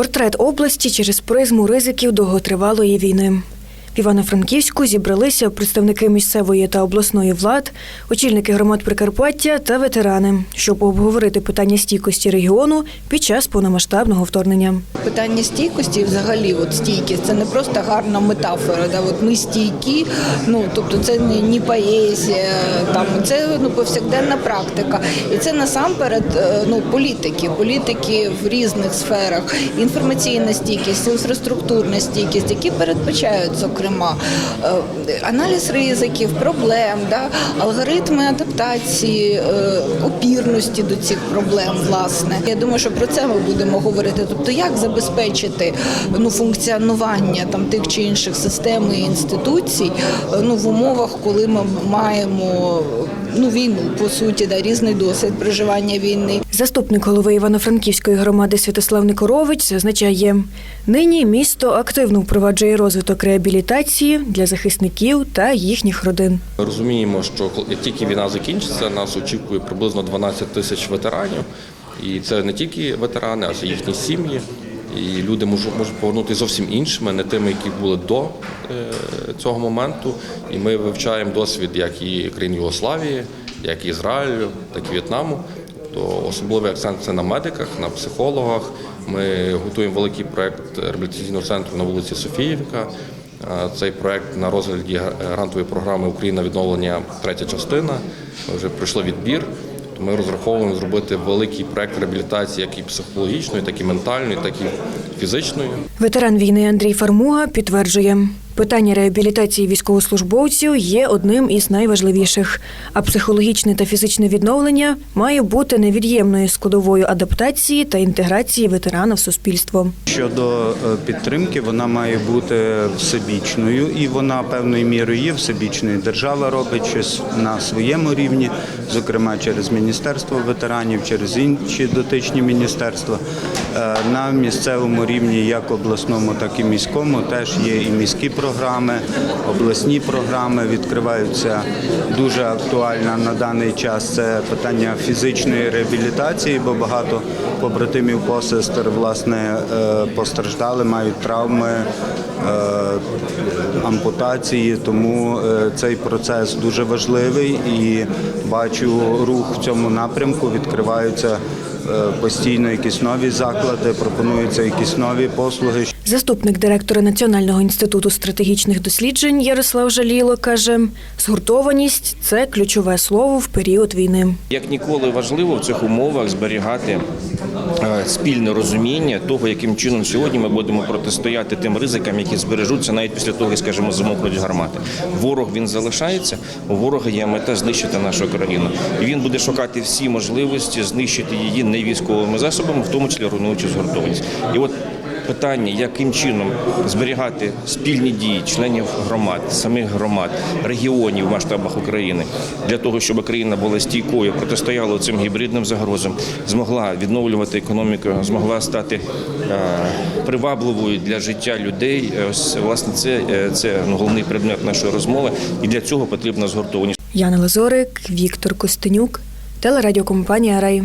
Портрет області через призму ризиків довготривалої війни. В Івано-Франківську зібралися представники місцевої та обласної влад, очільники громад Прикарпаття та ветерани, щоб обговорити питання стійкості регіону під час повномасштабного вторгнення. Питання стійкості, взагалі, от стійкість, це не просто гарна метафора. Да? От ми стійкі, ну тобто це не ні поезія, там це ну повсякденна практика. І це насамперед е, ну політики, політики в різних сферах, інформаційна стійкість, інфраструктурна стійкість, які передбачають, зокрема, е, аналіз ризиків, проблем, да? алгоритми адаптації, е, опірності до цих проблем. Власне, я думаю, що про це ми будемо говорити. Тобто, як забезпечити ну функціонування там тих чи інших систем і інституцій е, ну в умовах, коли ми маємо ну війну по суті, да різний досвід проживання війни. Заступник голови Івано-Франківської громади Святослав Никорович зазначає, нині місто активно впроваджує розвиток реабілітації для захисників та їхніх родин. Ми розуміємо, що як тільки війна закінчиться, нас очікує приблизно 12 тисяч ветеранів. І це не тільки ветерани, а й їхні сім'ї. І люди можуть, можуть повернутися зовсім іншими, не тими, які були до е, цього моменту. І ми вивчаємо досвід як і країн Югославії, як і Ізраїлю, так і В'єтнаму. То особливий акцент це на медиках, на психологах. Ми готуємо великий проект реабілітаційного центру на вулиці Софіївка. Е, Цей проект на розгляді грантової програми Україна відновлення третя частина. Ми вже пройшли відбір. Ми розраховуємо зробити великий проект реабілітації, як і психологічної, так і ментальної, так і фізичної. Ветеран війни Андрій Фармуга підтверджує, питання реабілітації військовослужбовців є одним із найважливіших, а психологічне та фізичне відновлення має бути невід'ємною складовою адаптації та інтеграції ветерана в суспільство. Щодо е, підтримки, вона має бути всебічною, і вона певною мірою є всебічною. Держава робить щось на своєму рівні, зокрема через міністерство ветеранів, через інші дотичні міністерства. Е, На місцевому рівні, як обласному, так і міському, теж є і міські програми, обласні програми відкриваються дуже актуальна на даний час. Це питання фізичної реабілітації, бо багато побратимів посестер власне е, постраждали, мають травми, е, ампутації. Тому е, цей процес дуже важливий і бачу рух в цьому напрямку. Відкриваються постійно якісь нові заклади, пропонуються якісь нові послуги. Заступник директора Національного інституту стратегічних досліджень Ярослав Жаліло каже, згуртованість це ключове слово в період війни. Як ніколи важливо в цих умовах зберігати е, спільне розуміння того, яким чином сьогодні ми будемо протистояти тим ризикам, які збережуться навіть після того, як скажімо, замовкнуть гармати. Ворог він залишається. У ворога є мета знищити нашу країну. І він буде шукати всі можливості знищити її не військовими засобами, в тому числі руйнуючи згуртованість. І от питання, яким чином зберігати спільні дії членів громад, самих громад, регіонів в масштабах України для того, щоб країна була стійкою, протистояла цим гібридним загрозам, змогла відновлювати економіку, змогла стати е, привабливою для життя людей. Ось власне це, е, це ну, головний предмет нашої розмови, і для цього потрібна згуртованість. Яна Лазорик, Віктор Костенюк, телерадіокомпанія Рай.